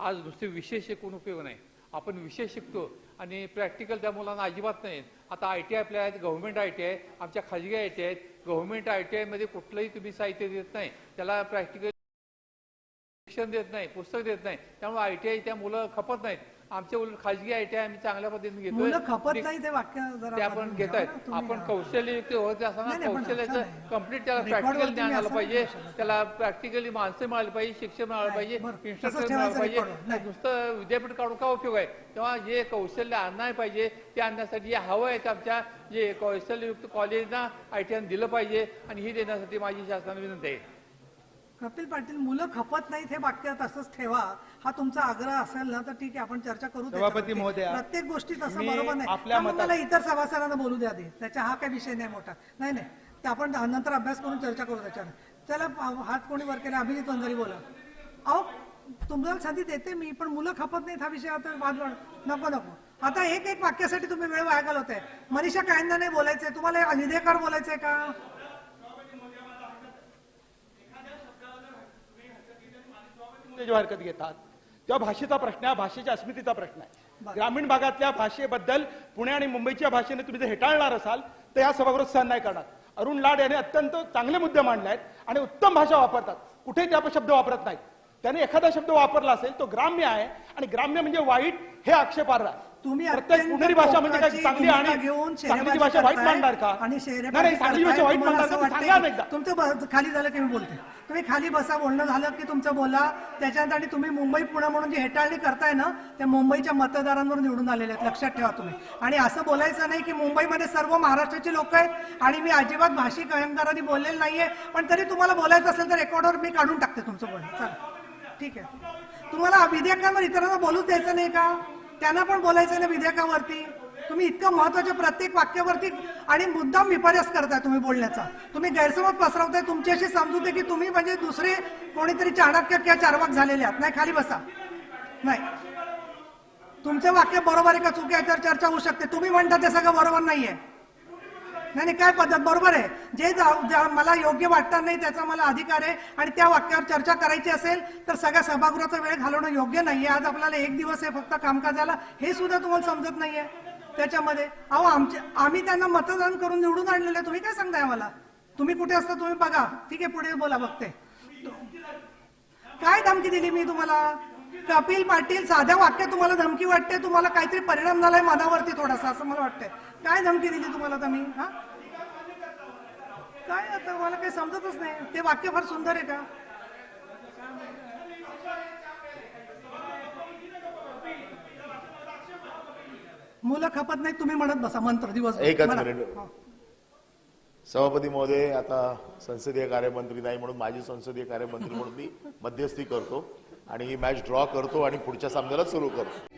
आज नुसते विषय शिकून उपयोग नाही. आपण विषय शिकतो आणि प्रॅक्टिकल त्या मुलांना अजिबात नाही. आता आय टी आपल्या आहेत गव्हर्नमेंट आय टी आहे आमच्या खाजगी आय टी आहेत. गव्हर्नमेंट आय टी आयमध्ये कुठलंही तुम्ही साहित्य देत नाही. त्याला प्रॅक्टिकल शिक्षण देत नाही पुस्तक देत नाही. त्यामुळे आय टी आय त्या मुलं खपत नाहीत. आमच्या उलट खाजगी आय टी आय आम्ही चांगल्या पद्धतीने घेतोय मुलं खपत आणि नाही ते वाक्य जरा ते आपण घेत आहेत. आपण कौशल्ययुक्त होत असताना नाही, पण कौशल्याचं. कंप्लीट त्याला प्रॅक्टिकल ज्ञान आलं असं पाहिजे त्याला प्रॅक्टिकली माणसं मिळाली पाहिजे शिक्षण मिळालं नाही, पाहिजे बरं. तसंच मिळालं ठेवायचं पाहिजे. नाही. नुसतं विद्यापीठ काढून काय उपयोग आहे तेव्हा जे कौशल्य आणणार पाहिजे ते आणण्यासाठी जे हवं आहे आमच्या जे कौशल्ययुक्त कॉलेजना आय टी दिलं पाहिजे आणि ही देण्यासाठी माझी शासनाला विनंती आहे कपिल पाटील मुलं खपत नाहीत हे वाक्य तसंच ठेवा. हा तुमचा आग्रह असेल ना तर ठीक आहे आपण चर्चा करू सभापती. महोदया, प्रत्येक गोष्टी तसं बरोबर नाही. आपल्या मला इतर सभासदांना बोलू द्या आधी. त्याचा हा काही विषय नाही मोठा. नाही नाही. ते आपण नंतर अभ्यास करून चर्चा करू त्याच्यावर. चला हात कोणी वर केला? अभिजित वंजारी बोला. अहो तुम्हाला संधी देते मी पण मुलं खपत नाहीत हा विषय आता वाद नको नको. आता एक एक वाक्यासाठी तुम्ही वेळ वाया घालवताय. मनीषा कायंदा नाही बोलायचंय. तुम्हाला विधेयकार बोलायचंय का? जेव्हा हरकत घेतात. तेव्हा भाषेचा प्रश्न आहे भाषेच्या अस्मितेचा प्रश्न आहे. ग्रामीण भागातल्या भाषेबद्दल पुणे आणि मुंबईच्या भाषेने तुम्ही जर हेटाळणार असाल तर या सभागृहात सहन नाही करणार. अरुण लाड यांनी अत्यंत चांगले मुद्दे मांडले आहेत आणि उत्तम भाषा वापरतात. कुठेही ते आपण शब्द वापरत नाहीत. त्याने एखादा शब्द वापरला असेल तो ग्राम्य आहे आणि ग्राम्य म्हणजे वाईट हे आक्षेपार्ह आहे. तुम्ही प्रत्येक अत्यंत पुणेरी भाषा म्हणजे काय? चांगली आणि घेऊन चांगली भाषा वाईट मांडणार का? आणि नाही चांगली भाषा. वाईट मांडणार तुमचं खाली झालं की मी बोलते. तुम्ही खाली बसा बोलणं झालं की तुमचं बोला. त्याच्यानंतर आणि तुम्ही मुंबई पुणे म्हणून जी हेटाळणी करताय ना त्या मुंबईच्या मतदारांवर निवडून आलेले आहेत लक्षात ठेवा तुम्ही. आणि असं बोलायचं नाही की मुंबईमध्ये सर्व महाराष्ट्राची लोक आहेत आणि मी अजिबात भाषिक अहंकाराने बोललेलं नाहीये. पण तरी तुम्हाला बोलायचं असेल तर रेकॉर्डवर मी काढून टाकते तुमचं बोलणं. चला. ठीक आहे. तुम्हाला विधेयकांवर इतरांना बोलूच द्यायचं नाही का? त्यांना पण बोलायचं ना विधेयकावरती. तुम्ही इतकं महत्त्वाच्या प्रत्येक वाक्यावरती आणि मुद्दाम विपर्यास करताय तुम्ही बोलण्याचा. तुम्ही गैरसमज पसरवताय तुमची अशी समजूत आहे की तुम्ही म्हणजे दुसरे कोणीतरी चाणक्य किंवा चारवाक झालेले आहात. नाही खाली बसा. नाही. तुमचं वाक्य बरोबर आहे का चुकी आहे तर चर्चा होऊ शकते. तुम्ही म्हणता ते सगळं बरोबर नाहीये. नाही नाही काय पद्धत? बरोबर आहे. जे जा- मला योग्य वाटणार नाही त्याचा मला अधिकार आहे आणि त्या वाक्यावर चर्चा करायची असेल तर सगळ्या सभागृहाचा वेळ घालवणं योग्य नाहीये. आज आपल्याला एक दिवस आहे फक्त कामकाजाला. हे सुद्धा तुम्हाला समजत नाहीये. त्याच्यामध्ये अहो आमचे आम्ही त्यांना मतदान करून निवडून आणलेलं आहे. तुम्ही काय सांगताय आम्हाला? तुम्ही कुठे असता तुम्ही बघा. ठीक आहे पुढे बोला बघते. काय धमकी दिली मी तुम्हाला? कपिल पाटील साध्या वाक्यात तुम्हाला धमकी वाटते तुम्हाला काहीतरी परिणाम झालाय मनावरती थोडासा असं मला वाटतंय. काय धमकी दिली तुम्हाला मी हा? काय आता मला काही समजतच नाही. ते वाक्य फार सुंदर आहे का? मुलं खपत नाही तुम्ही म्हणत बसा मंत्र दिवस एकच मिनिट. सभापती महोदय आता संसदीय कार्यमंत्री नाही म्हणून माझी संसदीय कार्यमंत्री म्हणून मी मध्यस्थी करतो. आणि ही मॅच ड्रॉ करतो आणि पुढच्या सामन्याला सुरू करतो.